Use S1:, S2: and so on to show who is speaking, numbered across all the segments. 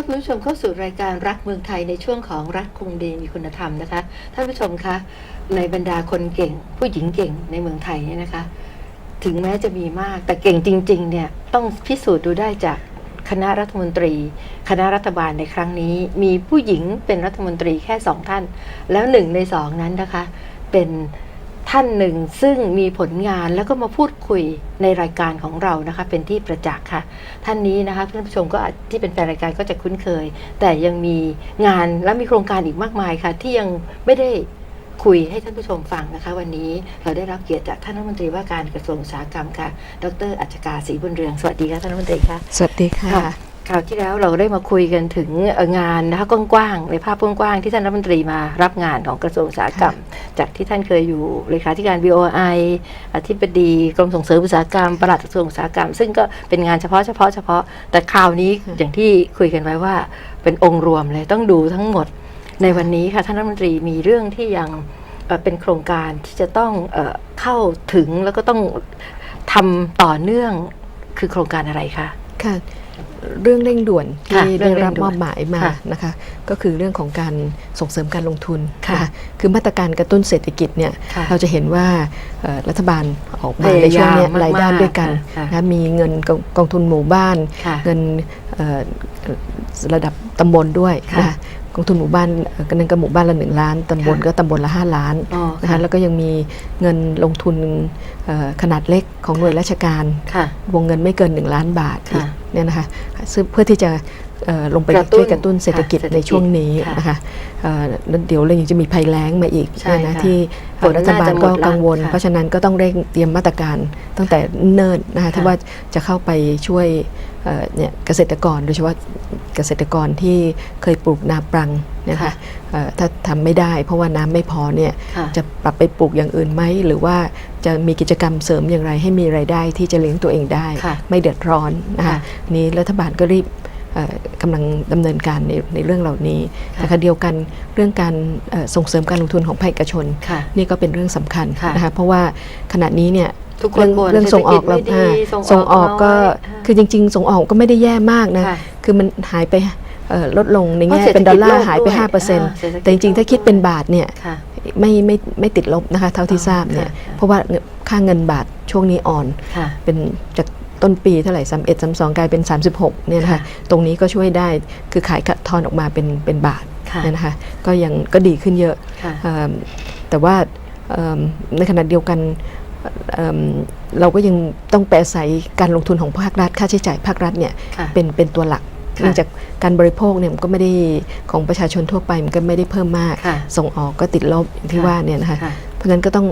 S1: อต้อนรับคุณผู้ชมเข้าสู่รายการรักเมืองไทยในช่วงของรักคงดีมีคุณธรรมนะคะท่านผู้ชมคะในบรรดาคนเก่ง ผู้หญิงเก่งในเมืองไทยเนี่ยนะคะ ถึงแม้จะมีมากแต่เก่งจริง ๆ เนี่ยต้องพิสูจน์ดูได้จากคณะรัฐมนตรี คณะรัฐบาลในครั้งนี้ มีผู้หญิงเป็นรัฐมนตรีแค่สองท่าน แล้วหนึ่งในสองนั้นนะคะ เป็น ท่านหนึ่งซึ่งมีผลงานแล้วก็มาพูดคุยในรายการของเรานะคะ เป็นที่ประจักษ์ค่ะ ท่านนี้นะคะท่านผู้ชมก็อาจที่เป็นแฟนรายการก็จะคุ้นเคย แต่ยังมีงานและมีโครงการอีกมากมายค่ะ ที่ยังไม่ได้คุยให้ท่านผู้ชมฟังนะคะ วันนี้เราได้รับเกียรติจากท่านรัฐมนตรีว่าการกระทรวงอุตสาหกรรมค่ะ ดรอัจฉริยศรีบุญเรือง สวัสดีค่ะท่านรัฐมนตรีค่ะ
S2: สวัสดีค่ะ
S1: ค่ะคราวที่แล้วเราได้มาคุยกันถึงเอ่องานนะคะกว้างๆในภาพกว้างๆที่ท่านรัฐมนตรีมารับงานของกระทรวงอุตสาหกรรม จากที่ท่านเคยอยู่เลขาธิการ BOI อธิบดีกรมส่งเสริมอุตสาหกรรมปลัดกระทรวงอุตสาหกรรม ซึ่งก็เป็นงานเฉพาะเฉพาะเฉพาะแต่คราวนี้
S2: ค่ะ
S1: อย่างที่คุยกันไว้ว่า เป็นองค์รวมเลยต้องดูทั้งหมดในวันนี้ค่ะท่านรัฐมนตรีมีเรื่องที่ยังเอ่อเป็นโครงการที่จะต้องเอ่อเข้าถึงแล้วก็ต้องทำต่อเนื่องคือโครงการอะไรคะ
S2: ค่ะเรื่องเร่งด่วน
S1: ค่ะ
S2: ที่
S1: เรื่
S2: ได้
S1: องเร่
S2: รับ
S1: งด่วน
S2: มอบหมายมา
S1: ค่ะ
S2: นะคะก็คือเรื่องของการส่งเสริมการลงทุน
S1: ค่ะ
S2: นคือมาตรการกระตุ้นเศรษฐกิจเนี่ย
S1: ค่ะ
S2: เราจะเห็นว่าเอ่อรัฐบาลออก
S1: พ
S2: มายา
S1: ยาม
S2: ในช่วงเนี้ย
S1: มากๆ
S2: รายด้านด้วยกัน
S1: ค่ะ
S2: นะมีเงินกองกองทุนหมู่บ้าน
S1: ค่ะ
S2: เงินเอ่อระดับตำบลด้วย
S1: ค่ะ
S2: นะคะก องทุนหมู่บ้านเอ่อก็นั่นก็หมู่บ้านละหนึ่งล้านตำบล
S1: ค่ะ
S2: ก็ตำบลละห้าล้าน
S1: อ๋อ
S2: นะคะแล้วก็ยังมีเงินลงทุนเอ่อขนาดเล็กของหน่วยราชการ
S1: ค่ะ
S2: วงเงินไม่เกิน 1 ล้านบาท
S1: ค่ะ
S2: อีกเนี่ยนะคะซึ่งเพื่อที่จะเอ่อลงไป
S1: กระตุ้น
S2: ช่วยกระตุ้นเศรษฐกิจ
S1: ค่ะ
S2: ในช่วงนี้
S1: ค่ะ
S2: นะคะเอ่อแล้วเดี๋ยวเรายังจะมีภัยแล้งมาอีก
S1: ใช่
S2: เนี่ยนะ
S1: ค่ะ
S2: ที่
S1: ฝน
S2: รัฐบาล
S1: น่าจะหม
S2: ก็
S1: ดละ
S2: กังวล
S1: ค่ะ
S2: เพราะฉะนั้นก็ต้องเร่งเตรียมมาตรการตั้งแต่เนิ่นนะคะที่ว่าจะเข้าไปช่วยเอ่อเนี่ยเกษตรกรโดยเฉพาะเกษตรกรที่เคยปลูกนาปรังเนยนะคะ
S1: ค่ะ
S2: เอ่อถ้าทำไม่ได้ เพราะว่าน้ำไม่พอเนี่ย
S1: ค่ะ
S2: จะปรับไปปลูกอย่างอื่นไหมหรือว่าจะมีกิจกรรมเสริมอย่างไร ให้มีไรายได้ที่จะเลี้ยงตัวเองได้
S1: ค่ะ
S2: ไม่เดือดร้อนนะคะ
S1: ค่ะ
S2: นี้รัฐบาลก็รีบเอ่อกำลังดำเนินการในในเรื่องเหล่านี้
S1: ค่ะ
S2: นะคะเดียวกันเรื่องการเอ่อส่งเสริมการลงทุนของภาคเอกชน
S1: ค่ะ
S2: นี่ก็เป็นเรื่องสำคัญ
S1: ค่ะ
S2: นะคะเพราะว่าขณะนี้เนี่ย
S1: ทุกคนบ่น
S2: เรื่องส่งออก
S1: เศรษฐกิจไม่ดี
S2: อ่า
S1: ส่งออก
S2: ส่งออกก็
S1: น้อยค่ะ
S2: คือจริง ๆ ส่งออกก็ไม่ได้แย่มากนะ
S1: ค่ะ
S2: คือมันหายไปเอ่อลดลงใน
S1: เพราะ
S2: แง่
S1: เศรษฐกิจ
S2: เป็นดอลลา
S1: โล
S2: ร์
S1: ก
S2: หายไป
S1: ด้วย
S2: 5%
S1: อ่าเศรษฐกิจ
S2: แต่จริงๆ ถ้าคิดเป็นบาทเนี่ย
S1: ค่ะ
S2: ไม่ไม่ไม่ติดลบนะคะ เท่าที่ทราบเนี่ย
S1: ค่ะ
S2: เพราะว่าค่าเงินบาทช่วงนี้อ่อน
S1: ค่ะ
S2: เป็นจากต้นปีเท่าไหร่สามเอ็ดสามสองกลายเป็น 36เนี่ยนะคะ
S1: ค่ะ
S2: ตรงนี้ก็ช่วยได้คือขายทอนออกมาเป็นเป็นบาท
S1: ค่ะ
S2: เนี่ยนะคะ ก็ยังก็ดีขึ้นเยอะ
S1: ค่ะ
S2: เอิ่มแต่ว่าเอิ่มในขณะเดียวกัน เอิ่มเราก็ยังต้องไปอาศัยการลงทุนของภาครัฐ ค่าใช้จ่ายภาครัฐเนี่ย
S1: ค่ะ
S2: เป็นเป็นตัวหลัก
S1: ค่ะ
S2: เนื่องจากการบริโภคเนี่ยมันก็ไม่ได้ของประชาชนทั่วไปมันก็ไม่ได้เพิ่มมาก
S1: ค่ะ
S2: ส่งออกก็ติดลบอย่างที่
S1: ค่ะ
S2: ว่าเนี่ยนะคะ
S1: ค่ะ
S2: เพราะฉะนั้นก็ต้อง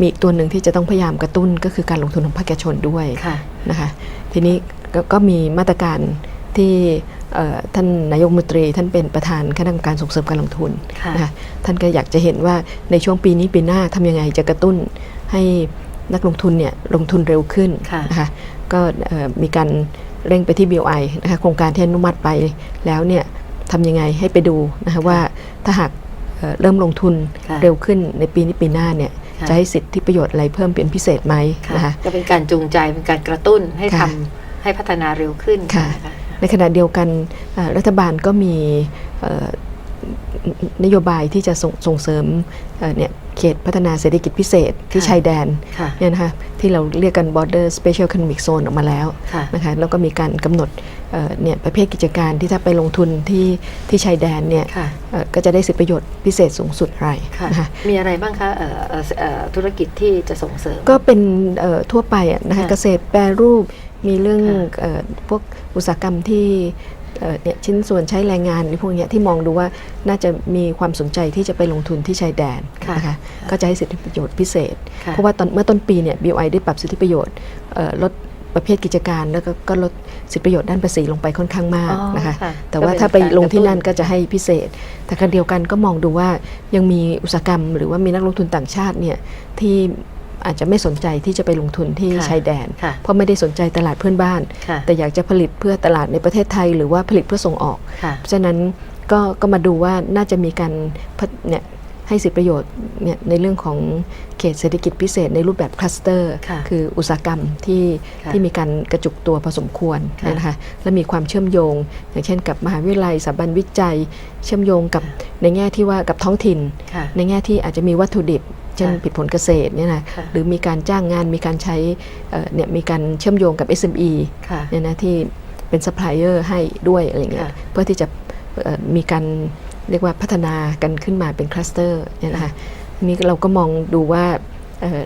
S2: มีอีกตัวหนึ่งที่จะต้องพยายามกระตุ้นก็คือการลงทุนของภาคเอกชนด้วย
S1: ค่ะ
S2: นะคะทีนี้กก็มีมาตรการที่เอ่อท่านนายกรัฐมนตรี ท่านเป็นประธานคณะกรรมการส่งเสริมการลงทุน
S1: ค่ะ
S2: นะคะท่านก็อยากจะเห็นว่าในช่วงปีนี้ปีหน้าทำยังไงจะกระตุ้นให้ นักลงทุนเนี่ยลงทุนเร็วขึ้น
S1: ค่ะ
S2: นะคะก็เอ่อมีการเร่งไปที่ BOI นะคะโครงการที่อนุมัติไปแล้วเนี่ยทำยังไงให้ไปดูนะคะว่าถ้าหากเอ่อเริ่มลงทุน
S1: ค่ะ
S2: เร็วขึ้นในปีนี้ปีหน้าเนี่ย
S1: ค่ะ
S2: จะให้สิทธิประโยชน์อะไรเพิ่มเป็นพิเศษไหม
S1: ค่ะ
S2: นะคะ
S1: ก็เป็นการจูงใจเป็นการกระตุ้นให้ท
S2: ค่ะำ
S1: ให้พัฒนาเร็วขึ้น
S2: ค่ะ
S1: น
S2: ในขณะเดียวกันเอ่อรัฐบาลก็มีเอ่อนโยบายที่จะส่งส่งเสริมเอ่อเนี่ย เขตพัฒนาเศรษฐกิจพิเศษที่
S1: ค่ะ
S2: ชายแดน
S1: ค่ะ
S2: เนี่ยนะคะที่เราเรียกกัน border special economic zone ออกมาแล้ว
S1: ค่ะ
S2: นะคะแล้วก็มีการกำหนดเอ่อเนี่ยประเภทกิจการที่ถ้าไปลงทุนที่ที่ชายแดนเนี่ย
S1: ค่ะ
S2: เอ่อก็จะได้สิทธิประโยชน์พิเศษสูงสุดอะไร
S1: ค่ะ
S2: นะคะ
S1: มีอะไรบ้างคะเอ่อเอ่อเอ่อธุรกิจที่จะส่งเสริม
S2: ก็เป็นเอ่อทั่วไปอะนะคะ
S1: ค่ะ
S2: เกษตรแปรรูปมีเรื่อง
S1: ค่ะ
S2: เอ่อพวกอุตสาหกรรมที่ เอ่อเนี่ยชิ้นส่วนใช้แรงงานในพวกเนี้ยที่มองดูว่าน่าจะมีความสนใจที่จะไปลงทุนที่ชายแดน
S1: ค่ะ
S2: นะคะก็จะให้สิทธิประโยชน์พิเศษ
S1: ค่ะ
S2: เพราะว่าตอนเมื่อต้นปีเนี่ย BOI ได้ปรับสิทธิประโยชน์เอ่อลดประเภทกิจการแล้วก็ก็ลดสิทธิประโยชน์ด้านภาษีลงไปค่อนข้างมาก
S1: อ๋อ
S2: นะคะ
S1: ค่ะ
S2: แต่ว่า
S1: ก็เป็น
S2: ถ้าไปลงที่
S1: การกระตุ้น
S2: นั่นก็จะให้พิเศษ แต่ขณะเดียวกันก็มองดูว่ายังมีอุตสาหกรรม หรือว่ามีนักลงทุนต่างชาติเนี่ยที่ อาจจะไม่สนใจที่จะไปลงทุนที่
S1: ค่ะ
S2: ชายแดน
S1: ค่ะ
S2: เพราะไม่ได้สนใจตลาดเพื่อนบ้าน
S1: ค่ะ
S2: แต่อยากจะผลิตเพื่อตลาดในประเทศไทย หรือว่าผลิตเพื่อส่งออก
S1: ค่ะ
S2: เพราะฉะนั้นก็ก็มาดูว่าน่าจะมีการพัฒเนี่ยให้สิทธิประโยชน์เนี่ยในเรื่องของเขตเศรษฐกิจพิเศษในรูปแบบคลัสเตอร์
S1: ค่ะ
S2: คืออุตสาหกรรมที่
S1: ค่ะ
S2: ที่มีการกระจุกตัวพอสมควร
S1: ค่ะ
S2: นะคะและมีความเชื่อมโยง อย่างเช่นกับมหาวิทยาลัยสถาบันวิจัย เชื่อมโยงกับ
S1: ค่ะ
S2: ในแง่ที่ว่ากับท้องถิ่น
S1: ค่ะ
S2: ในแง่ที่อาจจะมีวัตถุดิบ เช่น
S1: ค่ะ
S2: ผลิดผลเกษตรเนี่ยนะ
S1: ค่ะ
S2: หรือมีการจ้างงานมีการใช้เอ่อเนี่ยมีการเชื่อมโยงกับ SME
S1: ค่ะ
S2: เนี่ยนะที่เป็นซัพพลายเออร์ให้ด้วยอะไรเงี้ย
S1: ค่ะ
S2: เพื่อที่จะเอ่อมีการเรียกว่าพัฒนากันขึ้นมาเป็นคลัสเตอร์เนี่ยนะคะทีนี้เราก็มองดูว่าเอ่อ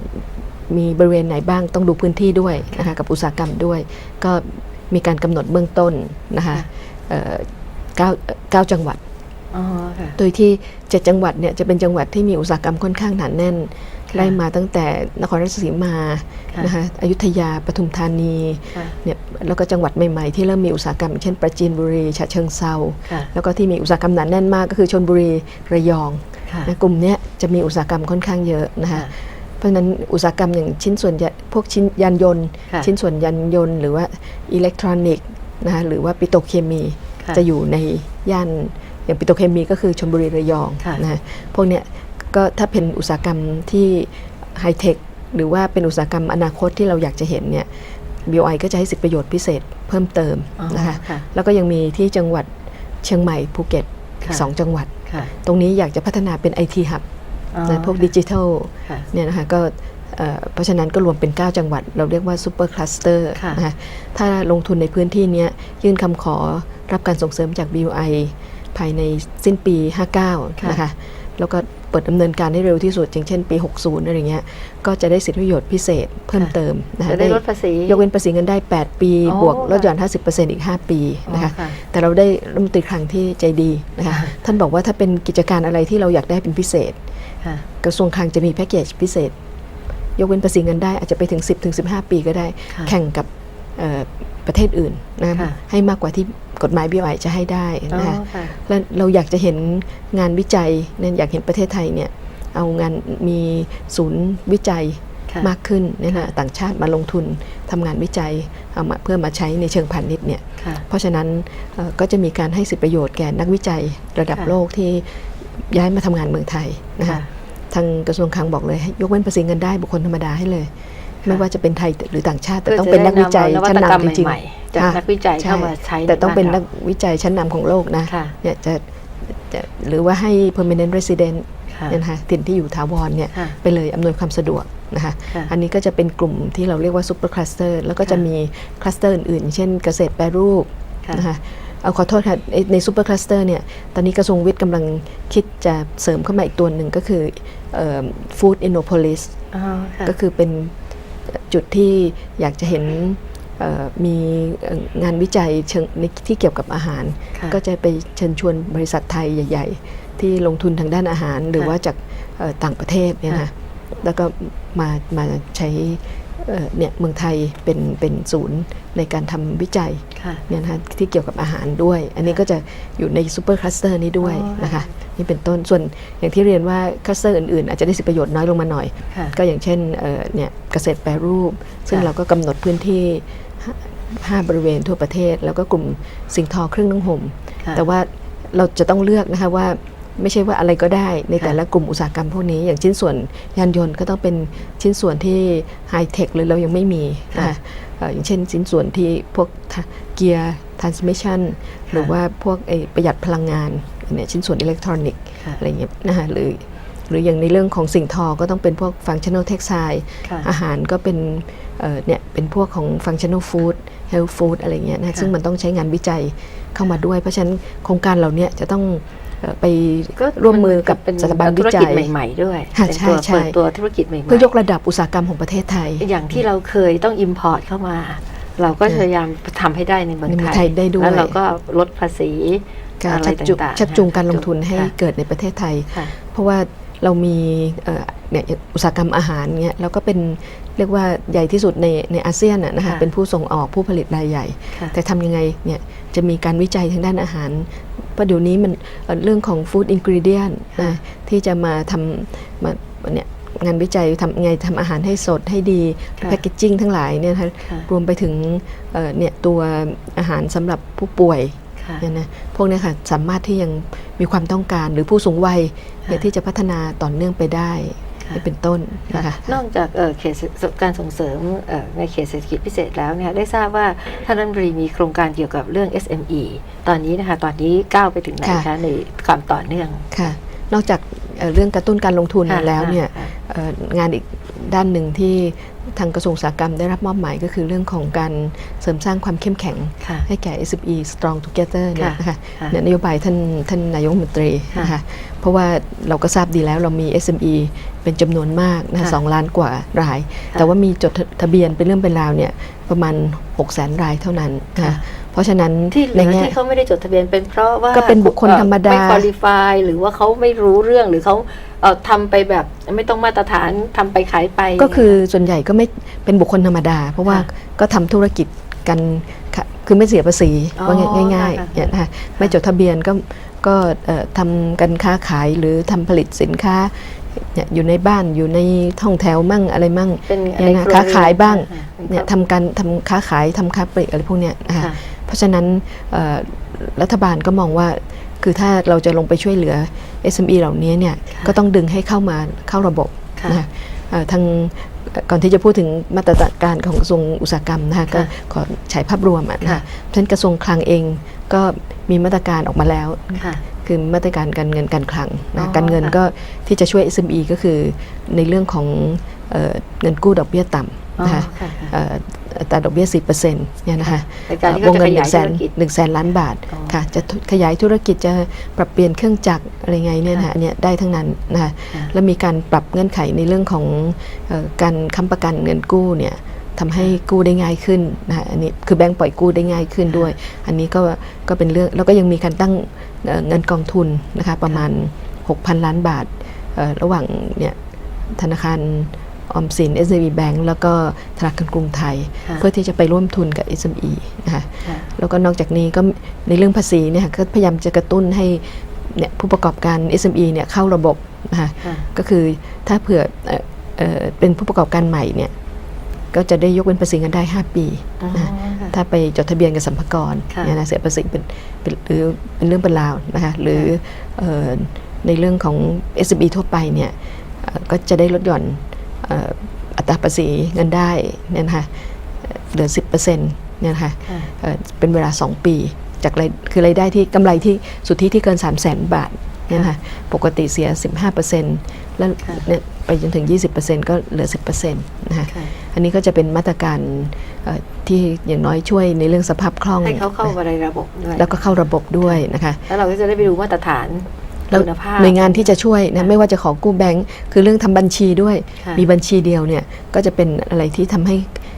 S2: มีบริเวณไหนบ้างต้องดูพื้นที่ด้วยนะคะกับอุตสาหกรรมด้วย ก็มีการกำหนดเบื้องต้นนะคะ
S1: ค่ะ
S2: เอ่อเก้าเก้าจังหวัด
S1: อ๋อค่ะ
S2: โดยที่7จังหวัดเนี่ยจะเป็นจังหวัดที่มีอุตสาหกรรมค่อนข้างหนาแน่น
S1: ค่ะ
S2: ไล่มาตั้งแต่นครราชสีมา
S1: ค่ะ
S2: นะคะอยุธยาปทุมธานี
S1: ค่ะ
S2: เนี่ยแล้วก็จังหวัดใหม่ๆ ที่เริ่มมีอุตสาหกรรมอย่างเช่นปราจีนบุรีฉะเชิงเซา
S1: ค่ะ
S2: แล้วก็ที่มีอุตสาหกรรมหนาแน่นมากก็คือชนบุรีระยอง
S1: ค่ะ
S2: นะกลุ่มเนี้ยจะมีอุตสาหกรรมค่อนข้างเยอะนะคะ
S1: ค่ะ
S2: เพราะฉะนั้นอุตสาหกรรมอย่างชิ้นส่วนยาพวกชิ้นยานยนต์
S1: ค่ะ
S2: ชิ้นส่วนยานยนต์ หรือว่าอิเล็กทรอนิกส์นะคะหรือว่าปิโตรเคมี
S1: ค่ะ
S2: จะอยู่ในย่าน อย่างปิโตรเคมีก็คือชลบุรีระยอง
S1: ค่ะ
S2: นะฮะพวกเนี้ยก็ถ้าเป็นอุตสาหกรรมที่ไฮเทคหรือว่าเป็นอุตสาหกรรมอนาคตที่เราอยากจะเห็นเนี่ย BOI ก็จะให้สิทธิประโยชน์พิเศษเพิ่มเติม
S1: อ๋อ
S2: นะคะ
S1: ค่ะ
S2: แล้วก็ยังมีที่จังหวัดเชียงใหม่ภูเก็ตอีก
S1: ค่ะ
S2: สองจังหวัด
S1: ค่ะ
S2: ตรงนี้อยากจะพัฒนาเป็น IT Hub
S1: อ๋อ
S2: นะพวกดิจิทัล
S1: ค่ะ
S2: เนี่ยนะคะก็เอ่อเพราะฉะนั้นก็รวมเป็น 9 จังหวัด เราเรียกว่าซูเปอร์คลัสเตอร์
S1: ค่ะ
S2: นะคะถ้าลงทุนในพื้นที่เนี้ยยื่นคำขอรับการส่งเสริมจาก BUI ภายในสิ้นปี 59 นะคะ แล้วก็เปิดดำเนินการให้เร็วที่สุดอย่างเช่นปี 60 อะไรเงี้ย ก็จะได้สิทธิประโยชน์พิเศษเพิ่ม
S1: ค่ะ
S2: เติมนะคะ
S1: จะได้ลดภาษี
S2: ยกเว้นภาษีเงินได้ 8 ปี
S1: อ๋อ
S2: บวกลดหย่อน 50%อีก 5 ปีนะคะ
S1: อ๋อค่ะ
S2: แต่เราได้รัฐมนตรีคลังที่ใจดีนะคะ
S1: ค่ะ
S2: ท่านบอกว่าถ้าเป็นกิจการอะไรที่เราอยากได้เป็นพิเศษ
S1: ค่ะ
S2: กระทรวงคลังจะมีแพ็กเกจพิเศษ ยกเว้นภาษีเงินได้อาจจะไปถึง 10ถึง15 ปีก็ได้
S1: ค่ะ
S2: แข่งกับเอ่อ ประเทศอื่นนะ
S1: ค่ะ
S2: ให้มากกว่าที่กฎหมาย BOI จะให้ได้
S1: อ๋อ
S2: นะคะ
S1: ค่ะ
S2: และเราอยากจะเห็นงานวิจัยเนี่ยอยากเห็นประเทศไทยเนี่ยเอางานมีศูนย์วิจัย
S1: ค่ะ
S2: มากขึ้นเนี่ยนะ
S1: ค่ะ
S2: ต่างชาติมาลงทุนทำงานวิจัยเอามาเพื่อมาใช้ในเชิงพาณิชย์เนี่ย
S1: ค่ะ
S2: เพราะฉะนั้นเอ่อก็จะมีการให้สิทธิประโยชน์แก่นักวิจัยระดับ
S1: ค่ะ
S2: โลกที่ย้ายมาทำงานเมืองไทยนะคะ
S1: ค่ะ
S2: ทางกระทรวงคลังบอกเลยให้ยกเว้นภาษีเงินได้บุคคลธรรมดาให้เลย ไม่ว่าจะเป็นไทยหรือต่างชาติ แต่ต้องเป็นนักวิจัย
S1: พื่อ
S2: ชั้น
S1: จะได้นำนวัตกรรม
S2: นำจริง
S1: ใหม่ๆจาก
S2: ค่ะ
S1: นักวิจัย
S2: ใช่
S1: เข้ามาใช้
S2: แต่ต้องเป็น
S1: ในั
S2: กวิจัยชั้นนำของโลกนะ
S1: ค่ะ
S2: เนี่ยจะจะหรือว่าให้ permanent resident
S1: ค่ะ
S2: เนี่ยนะคะถิ่นที่อยู่ถาวรเนี่ย
S1: ค่ะ
S2: ไปเลยอำนวยความสะดวกนะคะ
S1: ค่ะ
S2: อันนี้ก็จะเป็นกลุ่มที่เราเรียกว่า super cluster แล้วก็จะ
S1: ค่ะ
S2: มีคลัสเตอร์อื่นๆ เช่นเกษตรแปรรูป
S1: ค่ะ
S2: นะคะเอาขอโทษค่ะในในซูเปอร์คลัสเตอร์เนี่ยตอนนี้กระทรวงวิทย์กำลังคิดจะเสริมเข้ามาอีกตัวหนึ่งก็คือฟู้ดอินโนโพลิส
S1: อ๋อค่ะ
S2: ก็คือเป็น จุดที่อยากจะเห็นเอ่อมีเอ่องานวิจัยเชิงในที่เกี่ยวกับอาหาร
S1: ค่ะ
S2: ก็จะไปเชิญชวนบริษัทไทยใหญ่ ๆ ที่ลงทุนทางด้านอาหาร หรือ
S1: ค่ะ
S2: ว่าจากเอ่อต่างประเทศเนี่ย
S1: ค่ะ
S2: นะแล้วก็มามาใช้เอ่อเนี่ยเมืองไทยเป็นเป็นศูนย์ในการทำวิจัย
S1: ค่ะ
S2: เนี่ยนะคะที่เกี่ยวกับอาหารด้วย อันนี้ก็จะอยู่ในซูเปอร์คลัสเตอร์นี้ด้วย
S1: อ๋อ
S2: นะคะ นี่เป็นต้นส่วนอย่างที่เรียนว่าคลัสเตอร์อื่นๆ อาจจะได้สิทธิประโยชน์น้อยลงมาหน่อย
S1: ค่ะ
S2: ก็อย่างเช่นเอ่อเนี่ยเกษตรแปรรูป ซึ่ง
S1: ค่ะ
S2: เราก็กำหนดพื้นที่ห้าห้าบริเวณทั่วประเทศ แล้วก็กลุ่มสิ่งทอเครื่องนึ่งห่ม
S1: ค่ะ
S2: แต่ว่าเราจะต้องเลือกนะคะว่าไม่ใช่ว่าอะไรก็ได้ใน
S1: ค่ะ
S2: แต่ละกลุ่มอุตสาหกรรมพวกนี้ อย่างชิ้นส่วนยานยนต์ก็ต้องเป็นชิ้นส่วนที่ไฮเทคหรือเรายังไม่มีนะคะเอ่ออย่างเช่นชิ้นส่วนที่พวกเกียร์ทรานสมิชันหรือว่าพวกไอ้ประหยัดพลังงาน เนี่ยชิ้นส่วนอิเล็กทรอนิกส์
S1: ค่ะ
S2: อะไรเงี้ยนะคะหรือหรืออย่างในเรื่องของสิ่งทอ ก็ต้องเป็นพวกฟังชั่น a ลเท็กไซ
S1: ค่ะ
S2: อาหารก็เป็นเอ่อเนี่ยเป็นพวกของฟังชั่น a ลฟู้ดเฮลท์ฟู้ดอะไรเงี้ยนะ
S1: ค่ะ
S2: ซึ่งมันต้องใช้งานวิจัยเข้ามาด้วย เพราะฉะนั้นโครงการเหล่าเนี้จะต้องเอ่อไป
S1: ก็
S2: ร่วมมือกับ
S1: เป็น
S2: สถาบันวิ
S1: ธุร
S2: จั
S1: กิจ
S2: ย
S1: ใหม่ๆด้วย
S2: ค่ะ
S1: เป็น
S2: ใช่
S1: ตัว
S2: ใช่
S1: เปิดตัวธุรกิจใหม่ๆ
S2: เพื่อยกระดับอุตสาหกรรมของประเทศไทย
S1: อย่างที่เราเคยต้อง import เข้ามา เราก็พยายามทำให้ได้ในเมือง
S2: ในเมื
S1: ไท
S2: องไทยได้ด้วย
S1: แล้วเราก็ลดภาษี
S2: การ
S1: อะไร
S2: ชักจูง
S1: ต่างๆ
S2: ชักจูงการลงทุนให้
S1: ค่ะ
S2: เกิดในประเทศไทย
S1: ค่ะ
S2: เพราะว่าเรามีเอ่อเนี่ยอุตสาหกรรมอาหารเงี้ยแล้วก็เป็นเรียกว่าใหญ่ที่สุดในในอาเซียนน่ะนะคะ
S1: ค่ะ
S2: เป็นผู้ส่งออกผู้ผลิตรายใหญ่
S1: ค่ะ
S2: แต่ทำยังไงเนี่ยจะมีการวิจัยทางด้านอาหารเพราะเดี๋ยวนี้มันเอ่อเรื่องของฟู้ดอินกริเดียน
S1: ค่ะ
S2: นะที่จะมาทำมาเนี่ย งานวิจัยทำไงทำอาหารให้สดให้ดี
S1: ค่ะ
S2: แพคเกจจิ้งทั้งหลายเนี่ยนะคะ
S1: ค่ะ
S2: รวมไปถึงเอ่อเนี่ยตัวอาหารสำหรับผู้ป่วย
S1: ค่ะ
S2: เนี่ยนะพวกเนี้ยค่ะสามารถที่ยังมีความต้องการหรือผู้สูงวัยเนี่ย
S1: ค่ะ
S2: ที่จะพัฒนาต่อเนื่องไปได้
S1: ค่ะ
S2: นี่เป็นต้นนะคะ
S1: นอกจากเอ่อเขตการส่งเสริมเอ่อในเขตเศรษฐกิจพิเศษแล้วเนี่ยได้ทราบว่าท่านรัฐมนตรีมีโครงการเกี่ยวกับเรื่อง SME ตอนนี้นะคะตอนนี้ก้าวไปถึงไหน
S2: ค่ะ
S1: คะในความต่อเนื่อง
S2: ค่ะนอกจากเอ่อเรื่องกระตุ้นการลงทุน
S1: ค่ะ
S2: แล้วเนี่ย
S1: ค่ะ
S2: เอ่อ งานอีกด้านหนึ่งที่ทางกระทรวงอุตสาหกรรมได้รับมอบหมายก็คือเรื่องของการเสริมสร้างความเข้มแข็ง
S1: ค่ะ
S2: ให้แก่ SME Strong Together เนี่ย
S1: ค่ะ
S2: นะคะ
S1: ค่ะ
S2: เนี่ยนโยบายท่านท่านนายกรัฐมนตรี
S1: ค่ะ
S2: นะคะเพราะว่าเราก็ทราบดีแล้วเรามี SME เป็นจำนวนมากนะ
S1: ค่ะ
S2: สองล้านกว่าราย
S1: ค่ะ
S2: แต่ว่ามีจดทะเบียนเป็นเรื่องเป็นราวเนี่ยประมาณ 6 0แสนรายเท่านั้นนะ
S1: ค่ะ
S2: คะ เพราะฉะนั้น
S1: ที่เห
S2: ใน
S1: ลือ
S2: แง่
S1: ที่เขาไม่ได้จดทะเบียนเป็นเพราะว่า
S2: ก็เป็นบุคคลธรรมดา
S1: ไม่คุริฟายหรือว่าเขาไม่รู้เรื่องหรือเขาเอ่อทำไปแบบไม่ต้องมาตรฐานทำไปขายไป
S2: ก็คือส่วนใหญ่ก็ไม่เป็นบุคคลธรรมดา เพราะว่า
S1: ค่ะ
S2: ก็ทำธุรกิจกันค่ะคือไม่เสียภาษี
S1: อ๋อ
S2: ว่าง่าย
S1: ค่ะ
S2: ๆเนี่ยนะคะไม่จดทะเบียนก็ก็เอ่อทำกันค้าขายหรือทำผลิตสินค้าเนี่ยอยู่ในบ้านอยู่ในท่องแถวมั่งอะไรมั่ง
S1: เป็น
S2: เนี่ยนะ
S1: ในครัว
S2: ค้าขายบ้าง
S1: เรือน
S2: เนี่ยทำการทำค้าขายทำค้าปลีกอะไรพวกเนี้ยนะคะ
S1: ค่ะ
S2: เพ ราะฉะนั้นเอ่อรัฐบาลก็มองว่าคือถ้าเราจะลงไปช่วยเหลือ SME เหล่านี้เนี่ย
S1: ค่ะ
S2: ก็ต้องดึงให้เข้ามาเข้าระบบ
S1: ค่ะ
S2: นะคะเอ่อทางก่อนที่จะพูดถึงมาตรการของกระทรวงอุตสาหกรรมนะคะก็
S1: ค่ะ
S2: ขอฉายภาพรวมอะนะ
S1: ค่ะ
S2: คะเพราะฉะนั้นกระทรวงคลังเองก็มีมาตรการออกมาแล้ว
S1: ค่ะ
S2: คือมาตรการการเงินการคลัง
S1: อ๋
S2: นะ
S1: อ
S2: การเงิน
S1: ค่ะ
S2: ก็ที่จะช่วย SME ก็คือในเรื่องของเอ่อเงินกู้ดอกเบี้ยต่ำ
S1: อ๋อ
S2: นะคะ
S1: ค่ะค่ะ
S2: เอ่ออัตราดอกเบี้ย10%เนี่ยนะคะ
S1: ในการที่
S2: ว
S1: เขา
S2: ง
S1: จะ
S2: เงิ
S1: ข
S2: นห
S1: ยา
S2: นึ่
S1: ย
S2: งแส
S1: ธุ
S2: น
S1: รกิจ
S2: หนึ่งแสนล้านบาท
S1: อ๋อ
S2: ค่ะจะทุขยายธุรกิจจะปรับเปลี่ยนเครื่องจักรอะไรไงเนี่ยนะคะ
S1: ค่ะ
S2: อันเนี่ยได้ทั้งนั้นนะคะ
S1: ค่ะ
S2: แล้วมีการปรับเงื่อนไขในเรื่องของเอ่อการค้ำประกันเงินกู้เนี่ยทำให้กู้ได้ง่ายขึ้นนะคะอันนี้คือแบงก์ปล่อยกู้ได้ง่ายขึ้นด้วย อันนี้ก็ก็เป็นเรื่องแล้วก็ยังมีการตั้งเอ่อเงินกองทุนนะคะประมาณ 6,000 ล้านบาทเอ่อระหว่างเนี่ยธนาคาร ออมสิน SCB Bank แล้วก็ธนาคารกรุงไทย
S1: ค่ะ
S2: เพื่อที่จะไปร่วมทุนกับ SME นะคะ
S1: ค่ะ
S2: แล้วก็นอกจากนี้ก็ในเรื่องภาษีเนี่ยก็พยายามจะกระตุ้นให้เนี่ยผู้ประกอบการ SME เนี่ยเข้าระบบนะคะ
S1: ค่ะ
S2: ก็คือถ้าเผื่อเอ่อเอ่อเป็นผู้ประกอบการใหม่เนี่ยก็จะได้ยกเว้นภาษีกันได้ 5 ปี
S1: อ๋อ
S2: นะคะ
S1: ค่ะ
S2: ถ้าไปจดทะเบียนกับสัมภากร
S1: ค่ะ
S2: เนี่ยนะเสียภาษีเป็นเป็นหรือเป็นเรื่องเป็นราวนะคะหรือเอ่อในเรื่องของ SME ทั่วไปเนี่ยเอ่อก็จะได้ลดหย่อนเอ่ออัตราภาษีเงินได้เนี่ยนะคะเอ่อเหลือ 10%เนี่ยนะคะ
S1: ค่ะ
S2: เอ่อเป็นเวลา 2 ปี จากรายคือรายได้ที่กำไรที่สุทธิที่เกิน 3 0 0แสนบาทเนี่ยนะคะปกติเสีย 15%แล้ว
S1: ค่ะ
S2: เนี่ยไปจนถึง 20%ก็เหลือ 10%นะคะ
S1: ค่ะ
S2: อันนี้ก็จะเป็นมาตรการเอ่อที่อย่างน้อยช่วยในเรื่องสภาพคล่อง
S1: ให้เขาเข้ามาในระบบด้วย
S2: แล้วก็เข้าระบบด้วยนะคะ
S1: แล้วเราก็จะได้ไปดูมาตรฐาน
S2: แล้ว
S1: คุณภาพ
S2: หน่วยงานที่จะช่วยนะไม่ว่าจะขอกู้แบงค์คือเรื่องทำบัญชีด้วย
S1: ค่ะ
S2: มีบัญชีเดียวเนี่ยก็จะเป็นอะไรที่ทำให้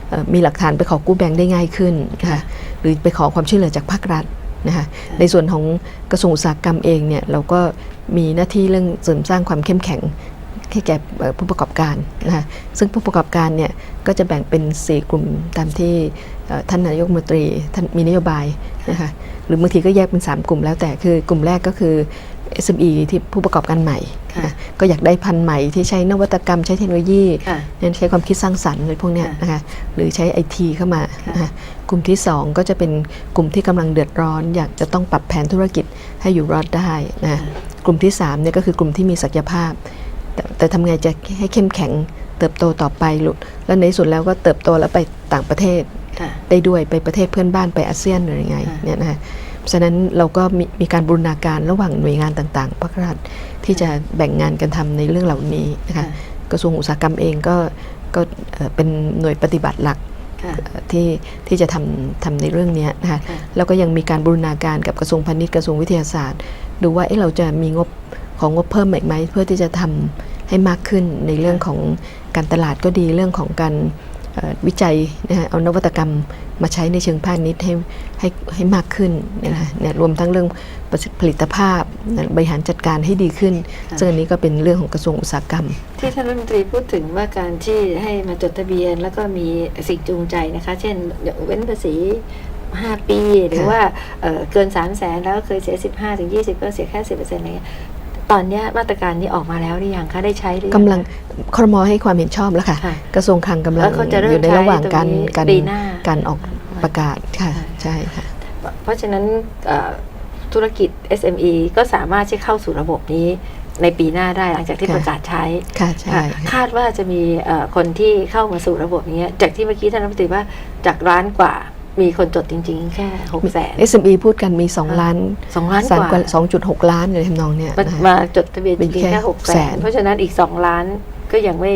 S2: เอ่อมีหลักฐานไปขอกู้แบงค์ได้ง่ายขึ้นนะคะหรือไปขอความช่วยเหลือจากภาครัฐนะคะในส่วนของกระทรวงอุตสาหกรรมเองเนี่ยเราก็มีหน้าที่เรื่องเสริมสร้างความเข้มแข็งให้แก่เอ่อผู้ประกอบการนะคะซึ่งผู้ประกอบการเนี่ยก็จะแบ่งเป็น 4 กลุ่มตามที่เอ่อท่านนายกรัฐมนตรีท่านมีนโยบายนะคะหรือบางทีก็แยกเป็น 3 กลุ่มแล้วแต่คือกลุ่มแรกก็คือ SME ที่ผู้ประกอบการใหม่
S1: ค่ะ
S2: นะก็อยากได้พันธุ์ใหม่ที่ใช้นวัตกรรมใช้เทคโนโลยี
S1: ค่ะ
S2: เนี่ยใช้ความคิดสร้างสรรค์อะไรพวกเนี้ย
S1: ค่ะ
S2: นะคะหรือใช้ไอทีเข้ามา
S1: ค่ะ
S2: นะคะกลุ่มที่ 2 ก็จะเป็นกลุ่มที่กำลังเดือดร้อน อยากจะต้องปรับแผนธุรกิจให้อยู่รอดได้นะกลุ่มที่3เนี่ยก็คือกลุ่มที่มีศักยภาพ แต่แต่ทำไงจะให้เข้มแข็งเติบโตต่อไปหลุดแล้วในที่สุดแล้วก็เติบโตแล้วไปต่างประเทศ
S1: ค่ะ
S2: ได้ด้วยไปประเทศเพื่อนบ้านไปอาเซียนหรือยังไง
S1: ค่ะ
S2: เนี่ยนะคะ ฉะนั้นเราก็มีมีการบูรณาการระหว่างหน่วยงานต่างๆภาครัฐที่จะแบ่งงานกันทำในเรื่องเหล่านี้นะคะ
S1: ค่ะ
S2: กระทรวงอุตสาหกรรมเองก็ก็เอ่อเป็นหน่วยปฏิบัติหลัก
S1: ค่ะ
S2: เอ่อที่ที่จะทำทำในเรื่องเนี้ยนะคะ
S1: ค่ะ
S2: แล้วก็ยังมีการบูรณาการกับกระทรวงพาณิชย์กระทรวงวิทยาศาสตร์ ดูว่าเอ๊ะเราจะมีงบของงบเพิ่มอีกไหมเพื่อที่จะทำให้มากขึ้นในเรื่องของการตลาดก็ดีเรื่องของการเอ่อ วิจัยนะฮะเอานวัตกรรมมาใช้ในเชิงพาณิชย์ให้ให้ให้มากขึ้นเนี่ยนะคะเนี่ยรวมทั้งเรื่องประสิทธิผลิตภาพนะบริหารจัดการให้ดีขึ้น
S1: ค่ะ
S2: ซึ่งอันนี้ก็เป็นเรื่องของกระทรวงอุตสาหกรรม
S1: ที่ท่านรัฐมนตรีพูดถึงว่าการที่ให้มาจดทะเบียน แล้วก็มีสิ่งจูงใจนะคะ เช่นเว้นภาษี5 ปี หรือ
S2: ค่ะ
S1: ว่าเอ่อเกิน 3 0 0แสนแล้วเคยเสีย 15ถึง20 ก็เสียแค่ 10%อะไรเงี้ย ตอนเนี้ยมาตรการนี้ออกมาแล้วหรือยังคะได้ใช้หรือยัง
S2: กำลังครมให้ความเห็นชอบแล้วค่ะ
S1: ค่ะ
S2: กระทรวงคลังกำลั
S1: แล้
S2: ง
S1: วเขาจะเริ่ม
S2: อยู่ในระหว่างการ
S1: ใช้ตรงนี้
S2: การ
S1: ปีหน้า
S2: การออกประกาศค่ะ
S1: ค่ะ
S2: ใช่ค่ะ
S1: เพราะฉะนั้นเอ่อธุรกิจ SME ก็สามารถที่เข้าสู่ระบบนี้ในปีหน้าได้หลังจากที่
S2: ค่ะ
S1: ประกาศใช้
S2: ค่ะใช่
S1: ค่ะ
S2: ค่ะ
S1: คาดว่าจะมีเอ่อคนที่เข้ามาสู่ระบบนี้จากที่เมื่อกี้ท่านรัฐมนตรีว่าจากร้านกว่า มีคนจดจริง ๆ แค่หกแสน
S2: SME พูดกันมี 2 ล้าน
S1: สองล้าน
S2: สาม
S1: กว่า
S2: กว่า สองจุดหกล้านเลยทำนองเนี้ย
S1: มัน
S2: นะคะ
S1: มาจดทะเบียนจ
S2: เป็น
S1: ริง
S2: แค่
S1: ๆแค่หกแสน
S2: 600,000
S1: เพราะฉะนั้นอีกสองล้านก็ยังไม่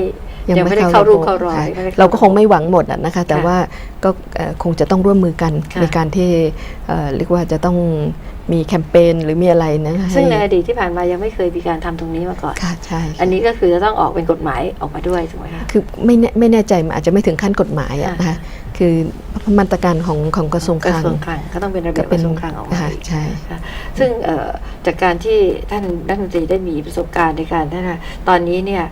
S2: ยัง
S1: ยังไม่
S2: ไม่
S1: ได้
S2: เข้า
S1: เข้ารูป
S2: ระบบ
S1: เข้ารอย
S2: ค่ะ
S1: ไม่ได้ข้
S2: เราก็คงไม่หวังหมดอะนะคะ แต่
S1: ค่ะ
S2: ว่าก็เอ่อคงจะต้องร่วมมือกัน
S1: ค่ะ
S2: ในการที่เอ่อเรียกว่าจะต้องมีแคมเปญหรือมีอะไรนะ
S1: ซึ่งใน
S2: ให้
S1: อดีตที่ผ่านมายังไม่เคยมีการทำตรงนี้มาก่อน
S2: ค่ะใช่ค่ะ
S1: อันนี้ก็คือจะต้องออกเป็นกฎหมายออกมาด้วยถูกไหมคะ
S2: คือไม่แน่ไม่แน่ใจมันอาจจะไม่ถึงขั้นกฎหมายอะ
S1: ค่ะ
S2: นะคะ คือมาตรการของของกระทรวง
S1: ก
S2: ค
S1: ระ
S2: ลัง
S1: ทรวงคลังก็ต้องเป็นระเบียบกระทรวงคลังออกมา
S2: ค่ะ
S1: อีก
S2: ใช่
S1: ค่ะซึ่งเอ่อจากการที่ท่านรัฐมนตรีได้มีประสบการณ์ในการนั่นนะตอนนี้เนี่ย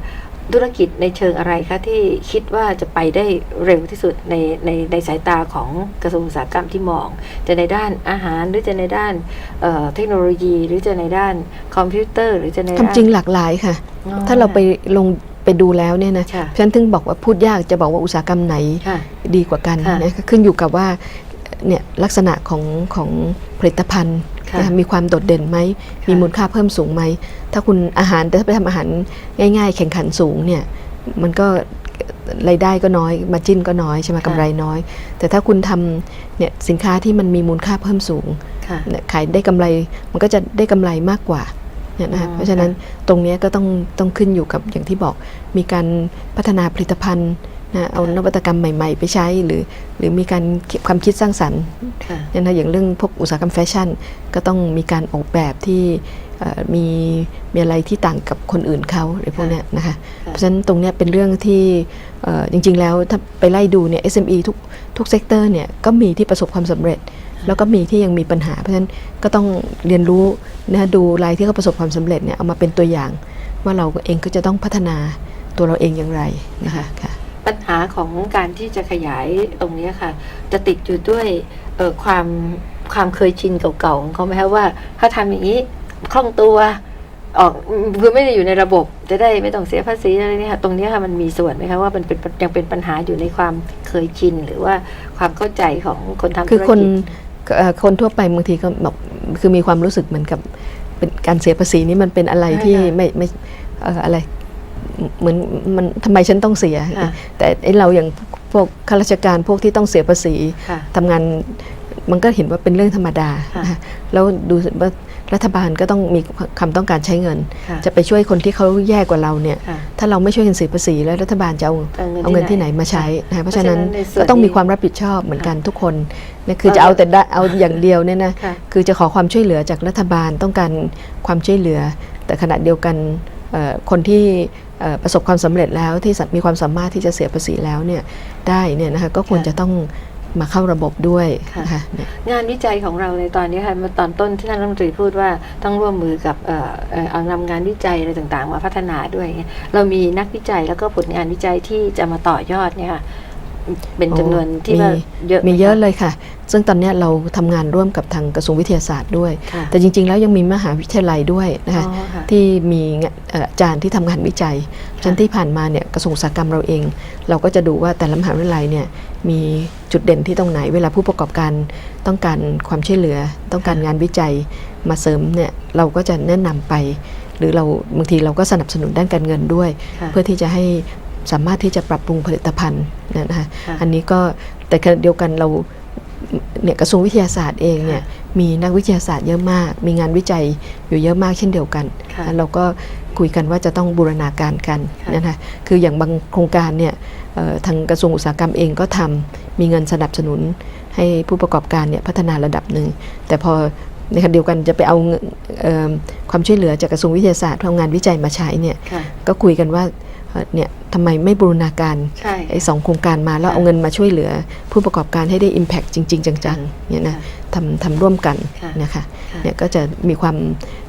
S1: ธุรกิจในเชิงอะไรคะที่คิดว่าจะไปได้เร็วที่สุดในในในสายตาของกระทรวงอุตสาหกรรมที่มอง จะในด้านอาหารหรือจะในด้านเอ่อเทคโนโลยี หรือจะในด้านคอมพิวเตอร์ หรือจะใน
S2: ค
S1: ด้าน
S2: วามจริงหลากหลายค่ะ
S1: อ๋อ
S2: ถ้าเราไปลง ไปดูแล้วเนี่ยนะ
S1: ค่ะ
S2: ฉันถึงบอกว่าพูดยากจะบอกว่าอุตสาหกรรมไหน
S1: ค่ะ
S2: ดีกว่ากัน
S1: ค่ะ
S2: นะขึ้นอยู่กับว่าเนี่ยลักษณะของของผลิตภัณฑ์
S1: ค่ะ
S2: นะคะมีความโดดเด่นไหม
S1: ค่ะ
S2: มีมูลค่าเพิ่มสูงไหม ถ้าคุณอาหารแต่ถ้าไปทำอาหารง่าย ๆ แข่งขันสูงเนี่ยมันก็รายได้ก็น้อยมาจิ้นก็น้อยใช่ไหมกำไรน้อย แต่ถ้าคุณทำเนี่ยสินค้าที่มันมีมูลค่าเพิ่มสูง
S1: ค่ะ
S2: เนี่ยขายได้กำไรมันก็จะได้กำไรมากกว่า เนี่ยนะคะ
S1: อืม
S2: เพราะฉะนั้นตรงเนี้ยก็ต้องต้องขึ้นอยู่กับอย่างที่บอกมีการพัฒนาผลิตภัณฑ์นะเอานวัตกรรมใหม่ ๆ ไปใช้หรือ หรือมีการคิดความคิดสร้างสรรค์
S1: ค่ะ
S2: เนี่ยนะอย่างเรื่องพวกอุตสาหกรรมแฟชั่น ก็ต้องมีการออกแบบที่เอ่อมีมีอะไรที่ต่างกับคนอื่นเขาหรือพวกเนี้ยนะคะ เพราะฉะนั้นตรงเนี้ยเป็นเรื่องที่เอ่อจริง ๆ แล้วถ้าไปไล่ดูเนี่ย SME ทุกทุกเซกเตอร์เนี่ยก็มีที่ประสบความสำเร็จ แล้วก็มีที่ยังมีปัญหา เพราะฉะนั้นก็ต้องเรียนรู้ นะดูรายที่เขาประสบความสำเร็จเนี่ยเอามาเป็นตัวอย่าง ว่าเราเองก็จะต้องพัฒนาตัวเราเองอย่างไรนะคะค่ะ
S1: ปัญหาของการที่จะขยายตรงเนี้ยค่ะ จะติดอยู่ด้วยเอ่อความความเคยชินเก่าๆของเขาไหมคะว่าถ้าทำอย่างนี้คล่องตัวออกคือไม่ได้อยู่ในระบบ จะได้ไม่ต้องเสียภาษีอะไรเนี่ยค่ะตรงเนี้ยค่ะมันมีส่วนไหมคะว่ามันเป็นยังเป็นปัญหาอยู่ในความเคยชินหรือว่าความเข้าใจของคนทำธุรกิจ
S2: คือคนเอ่อ คนทั่วไปบางทีก็บอกคือมีความรู้สึกเหมือนกับเป็นการเสียภาษีนี่มันเป็นอะไรที่
S1: ใช่ค่ะ
S2: ไม่ไม่เอ่ออะไรเหมือนมันทำไมฉันต้องเสีย
S1: ค่ะ
S2: แต่ไอเราอย่างพวกข้าราชการพวกที่ต้องเสียภาษี
S1: ค่ะ
S2: ทำงานมันก็เห็นว่าเป็นเรื่องธรรมดา
S1: ค่ะ
S2: นะคะแล้วดูว่า รัฐบาลก็ต้องมีความต้องการใช้เงิน
S1: ค่ะ
S2: จะไปช่วยคนที่เขาแย่กว่าเราเนี่ย
S1: ค่ะ
S2: ถ้าเราไม่ช่วยกันเสียภาษีแล้วรัฐบาลจะเอา
S1: เอาเงิน
S2: เอาเงินที่ไหนมาใช้
S1: ค่ะ
S2: นะคะเพราะฉะนั้น
S1: เพราะฉะนั้นในส่วน
S2: ก็ต้องมี
S1: นี้
S2: ความรับผิดชอบเหมือนกัน
S1: ค่ะ
S2: ทุกคนเนี่ยคือ
S1: เออ
S2: จะเอาแต่ได้เอาอย่างเดียวเนี่ยนะ
S1: ค่ะ
S2: คือจะขอความช่วยเหลือจากรัฐบาลต้องการความช่วยเหลือ แต่ขณะเดียวกันเอ่อคนที่เอ่อประสบความสำเร็จแล้วที่มีความสามารถที่จะเสียภาษีแล้วเนี่ยได้เนี่ยนะคะก็ควร
S1: ค่ะ
S2: จะต้อง มาเข้าระบบด้วย
S1: ค่ะ
S2: นะคะเนี่ย
S1: งานวิจัยของเราในตอนนี้ค่ะมาตอนต้นที่ท่านรัฐมนตรีพูดว่าต้องร่วมมือกับเอ่อเอ่อเอานำงานวิจัยอะไรต่างๆ มาพัฒนาด้วยเงี้ยเรามีนักวิจัยแล้วก็ผลงานวิจัยที่จะมาต่อยอดเนี่ยค่ะเป็นจำนวนที่ว่าเยอะไห
S2: มีเยอะ
S1: ค
S2: เลยค่ะ ซึ่งตอนเนี้ยเราทำงานร่วมกับทางกระทรวงวิทยาศาสตร์ด้วย
S1: ค่ะ
S2: แต่จริง ๆ แล้วยังมีมหาวิทยาลัยด้วยนะคะ
S1: อ๋อค่ะ
S2: ที่มีเอ่ออาจารย์ที่ทำงานวิจัยฉะนันที่ผ่านมาเนี่ยกระทรวงอุตสาหกรรมเราเอง เราก็จะดูว่าแต่ละมหาวิทยาลัยเนี่ย มีจุดเด่นที่ตรงไหน เวลาผู้ประกอบการต้องการความช่วยเหลือ ต้องการงานวิจัยมาเสริมเนี่ยเราก็จะแนะนำไป หรือเราบางทีเราก็สนับสนุนด้านการเงินด้วย
S1: ค่ะ
S2: เพื่อที่จะให้สามารถที่จะปรับปรุงผลิตภัณฑ์เนยนะคะ
S1: ค่ะ
S2: อันนี้ก็แต่ขณะเดียวกันเราเนี่ยกระทรวงวิทยาศาสตร์เองเนี่ย
S1: ค่ะ
S2: มีนักวิทยาศาสตร์เยอะมาก มีงานวิจัยอยู่เยอะมากเช่นเดียวกัน
S1: ค่ะ
S2: แล้วเราก็คุยกันว่าจะต้องบูรณาการกัน
S1: ค่ะ
S2: นะคะคืออย่างบางโครงการเนี่ยเอ่อ ทางกระทรวงอุตสาหกรรมเองก็ทำมีเงินสนับสนุนให้ผู้ประกอบการเนี่ยพัฒนาระดับหนึ่ง แต่พอในขณะเดียวกันจะไปเอาเงินเอิ่มความช่วยเหลือจากกระทรวงวิทยาศาสตร์เพื่อเอางานวิจัยมาใช้เนี่ย
S1: ค่ะ
S2: ก็คุยกันว่าเอ่อเนี่ย ทำไมไม่บูรณาการ
S1: ใช่
S2: ไอ้สองโครงการมาแล้ว
S1: ค่ะ
S2: เอาเงินมาช่วยเหลือ ผู้ประกอบการให้ได้ Impact จริง ๆ จังๆเนี่ยนะ
S1: ค่ะ
S2: ทำทำร่วมกัน
S1: ค่ะ
S2: นะคะ
S1: ค่ะ
S2: เนี่ยก็จะมีความ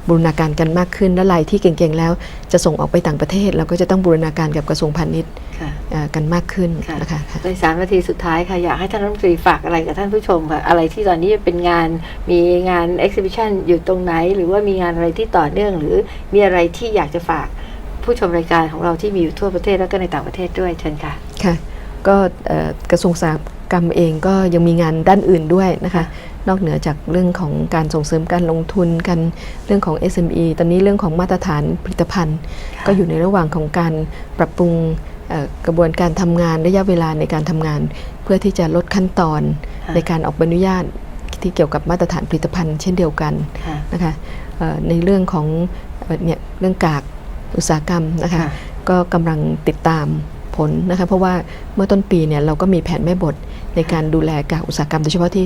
S2: บูรณาการกันมากขึ้นและรายที่เก่งๆแล้วจะส่งออกไปต่างประเทศ เราก็จะต้องบูรณาการกับกระทรวงพาณิชย์
S1: ค่ะ
S2: เอ่อกันมากขึ้น
S1: ค่ะ
S2: นะคะค่ะ
S1: ในสามนาทีสุดท้ายค่ะ อยากให้ท่านรัฐมนตรีฝากอะไรกับท่านผู้ชมค่ะ อะไรที่ตอนนี้เป็นงานมีงาน exhibition อยู่ตรงไหน หรือว่ามีงานอะไรที่ต่อเนื่อง หรือมีอะไรที่อยากจะฝาก ผู้ชมรายการของเราที่มีอยู่ทั่วประเทศแล้วก็ในต่างประเทศด้วยเชิญค่ะ
S2: ค่ะ ก็เอ่อกระทรวงอุตสาหกรรมเองก็ยังมีงานด้านอื่นด้วยนะคะ นอกเหนือจากเรื่องของการส่งเสริมการลงทุนกันเรื่องของ SME ตอนนี้เรื่องของมาตรฐานผลิตภัณฑ์
S1: ค่ะ
S2: ก็อยู่ในระหว่างของการปรับปรุงเอ่อกระบวนการทำงานระยะเวลาในการทำงาน เพื่อที่จะลดขั้นตอน
S1: ค่ะ
S2: ในการออกใบอนุญาตที่เกี่ยวกับมาตรฐานผลิตภัณฑ์เช่นเดียวกัน
S1: ค่ะ
S2: นะคะเอ่อในเรื่องของเอ่อเนี่ยเรื่องกาก อุตสาหกรรมนะคะ
S1: ค่ะ
S2: ก็กำลังติดตามผลนะคะเพราะว่าเมื่อต้นปีเนี่ยเราก็มีแผนแม่บทในการดูแลกากอุตสาหกรรมโดยเฉพาะที่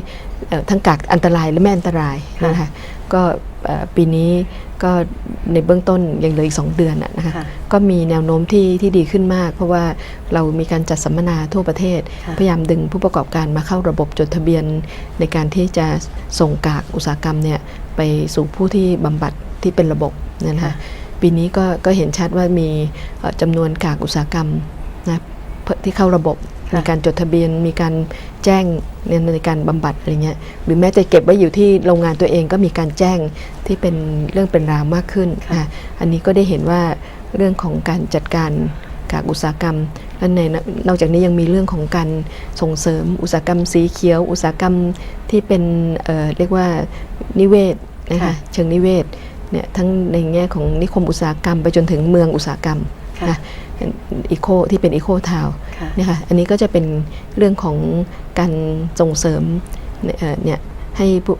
S2: เอ่อทั้งกากอันตรายและไม่อันตรายนะคะก็เอ่อปีนี้ก็ในเบื้องต้นยังเหลืออีก 2 เดือนน่ะนะคะ
S1: ค่ะ
S2: ก็มีแนวโน้มที่ที่ดีขึ้นมาก เพราะว่าเรามีการจัดสัมมนาทั่วประเทศ
S1: ค่ะ
S2: พยายามดึงผู้ประกอบการมาเข้าระบบจดทะเบียน ในการที่จะส่งกากอุตสาหกรรมเนี่ยไปสู่ผู้ที่บำบัดที่เป็นระบบเนยนะคะ
S1: ค่ะ
S2: ปีนี้ก็ก็เห็นชัดว่ามีเอ่อจำนวนกากอุตสาหกรรมนะเพิ่มที่เข้าระบบ
S1: ค่ะ
S2: มีการจดทะเบียนมีการแจ้งในในการบำบัดอะไรเงี้ยหรือแม้จะเก็บไว้อยู่ที่โรงงานตัวเองก็มีการแจ้งที่เป็นเรื่องเป็นราวมากขึ้น
S1: ค่ะ
S2: นะคะอันนี้ก็ได้เห็นว่าเรื่องของการจัดการกากอุตสาหกรรมและในนอกจากนี้ยังมีเรื่องของการส่งเสริมอุตสาหกรรมสีเขียว อุตสาหกรรมที่เป็นเอ่อเรียกว่านิเวศนะคะ
S1: ค่ะ
S2: เชิงนิเวศ เนี่ยทั้งในแง่ของนิคมอุตสาหกรรม ไปจนถึงเมืองอุตสาหกรรม
S1: ค่ะ
S2: นะอีโคที่เป็นอีโคทาว
S1: ค่ะ
S2: เนี่ยค่ะอันนี้ก็จะเป็นเรื่องของการส่งเสริมเนี่ยเอ่อเนี่ยให้ผู้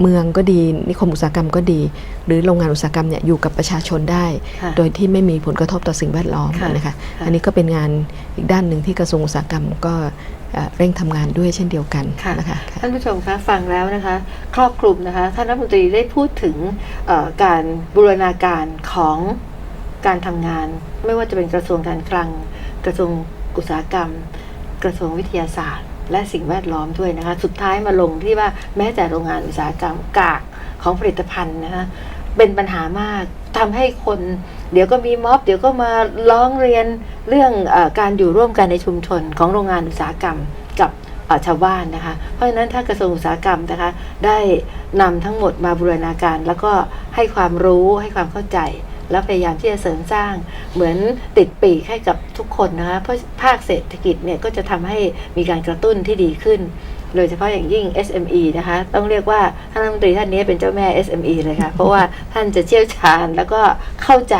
S2: เมืองก็ดี นิคมอุตสาหกรรมก็ดี หรือโรงงานอุตสาหกรรมเนี่ยอยู่กับประชาชนได้
S1: ค่ะ
S2: โดยที่ไม่มีผลกระทบต่อสิ่งแวดล้อม
S1: ค่ะ
S2: นะคะ
S1: ค่ะ
S2: อันนี้ก็เป็นงานอีกด้านหนึ่งที่กระทรวงอุตสาหกรรมก็ เอ่อเร่งทำงานด้วยเช่นเดียวกัน
S1: ค่ะ
S2: นะคะค่ะ
S1: ท่านผู้ชมคะฟังแล้วนะคะครอบคลุมนะคะท่านรัฐมนตรีได้พูดถึงเอ่อการบูรณาการของการทำงาน ไม่ว่าจะเป็นกระทรวงการคลัง กระทรวงอุตสาหกรรม กระทรวงวิทยาศาสตร์ และสิ่งแวดล้อมด้วยนะคะ สุดท้ายมาลงที่ว่าแม้แต่โรงงานอุตสาหกรรมกากของผลิตภัณฑ์นะคะ เป็นปัญหามากทำให้คน เดี๋ยวก็มีม็อบ เดี๋ยวก็มาร้องเรียนเรื่องอการอยู่ร่วมกันในชุมชนของโรงงานอุตสาหกรรมกับชาวบ้านนะคะ เพราะฉะนั้นถ้ากระทรวงอุตสาหกรรมนะคะ ได้นำทั้งหมดมาบูรณาการ แล้วก็ให้ความรู้ให้ความเข้าใจ แล้วพยายามที่จะเสริมสร้าง เหมือนติดปีกให้กับทุกคนนะคะ เพราะภาคเศรษฐกิจเนี่ยก็จะทำให้มีการกระตุ้นที่ดีขึ้น โดยเฉพาะอย่างยิ่ง SME นะคะ ต้องเรียกว่าท่านรัฐมนตรีท่านนี้เป็นเจ้าแม่ SME เลยค่ะ เพราะว่าท่านจะเชี่ยวชาญแล้วก็เข้าใจ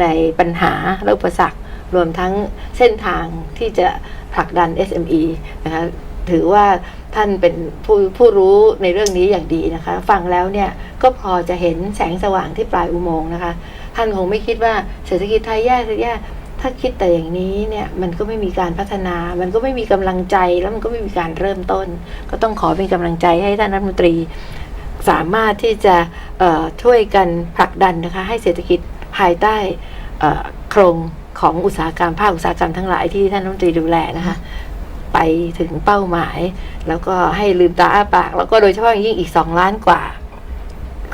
S1: ในปัญหาและอุปสรรครวมทั้งเส้นทางที่จะผลักดัน SME นะคะถือว่าท่านเป็นผู้ผู้รู้ในเรื่องนี้อย่างดีนะคะ ฟังแล้วเนี่ยก็พอจะเห็นแสงสว่างที่ปลายอุโมงค์นะคะ ท่านคงไม่คิดว่าเศรษฐกิจไทยแย่แย่ ถ้าคิดแต่อย่างนี้เนี่ยมันก็ไม่มีการพัฒนา มันก็ไม่มีกำลังใจแล้วมันก็ไม่มีการเริ่มต้น ก็ต้องขอเป็นกำลังใจให้ท่านรัฐมนตรี สามารถที่จะช่วยกันผลักดันนะคะให้เศรษฐกิจภายใต้โครงของอุตสาหกรรมภาคอุตสาหกรรมทั้งหลายที่ท่านรัฐมนตรีดูแลนะคะไปถึงเป้าหมาย แล้วก็ให้ลืมตาอ้าปาก แล้วก็โดยเฉพาะอย่างยิ่งอีกสองล้านกว่า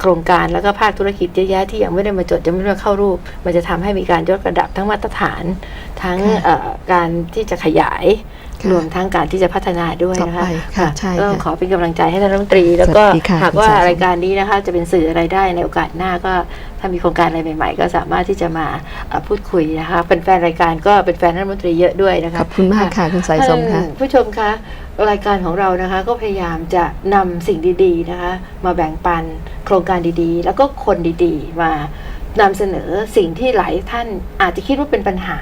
S1: โครงการแล้วก็ภาคธุรกิจเยอะแยะที่ยังไม่ได้มาจดยังไม่ได้มาเข้ารูป มันจะทำให้มีการยกระดับทั้งมาตรฐาน ทั้ง
S2: ค่ะ
S1: เอ่อการที่จะขยาย
S2: ค่ะ
S1: รวมทั้งการที่จะพัฒนาด้วยนะคะ
S2: ต่อไปค่ะใช่
S1: ก็
S2: ค่ะ
S1: ขอเป็นกำลังใจให้ท่านรัฐมนตรี แล้วก็
S2: สวัสดีค่ะ
S1: หากว่า
S2: คุณสายฝน
S1: รายการนี้นะคะจะเป็นสื่ออะไรได้ในโอกาสหน้าก็ถ้ามีโครงการอะไรใหม่ ๆ ก็สามารถที่จะมาเอ่อพูดคุยนะคะเป็นแฟนรายการก็เป็นแฟนท่านรัฐมนตรีเยอะด้วยนะคะ
S2: ขอบคุณมากค่ะคุณสายสมค่ะ
S1: ท่านผู้ชมคะ รายการของเรานะคะก็พยายามจะนำสิ่งดีๆนะคะ มาแบ่งปันโครงการดีๆ แล้วก็คนดีๆ มานำเสนอสิ่งที่หลายท่านอาจจะคิดว่าเป็นปัญหา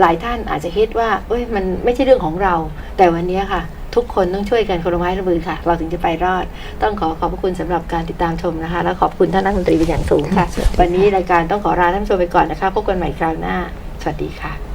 S1: หลายท่านอาจจะคิดว่าเอ้ยมันไม่ใช่เรื่องของเรา แต่วันนี้ค่ะ ทุกคนต้องช่วยกันคนละไม้ละมือค่ะ เราถึงจะไปรอด ต้องขอขอบพระคุณสำหรับการติดตามชมนะคะ และขอบคุณท่านรัฐมนตรีเป็นอย่างสูงค่ะ
S2: สวัสดีค่ะ
S1: วันนี้รายการต้องขอลาท่านผู้ชมไปก่อนนะคะพบกันใหม่คราวหน้า สวัสดีค่ะ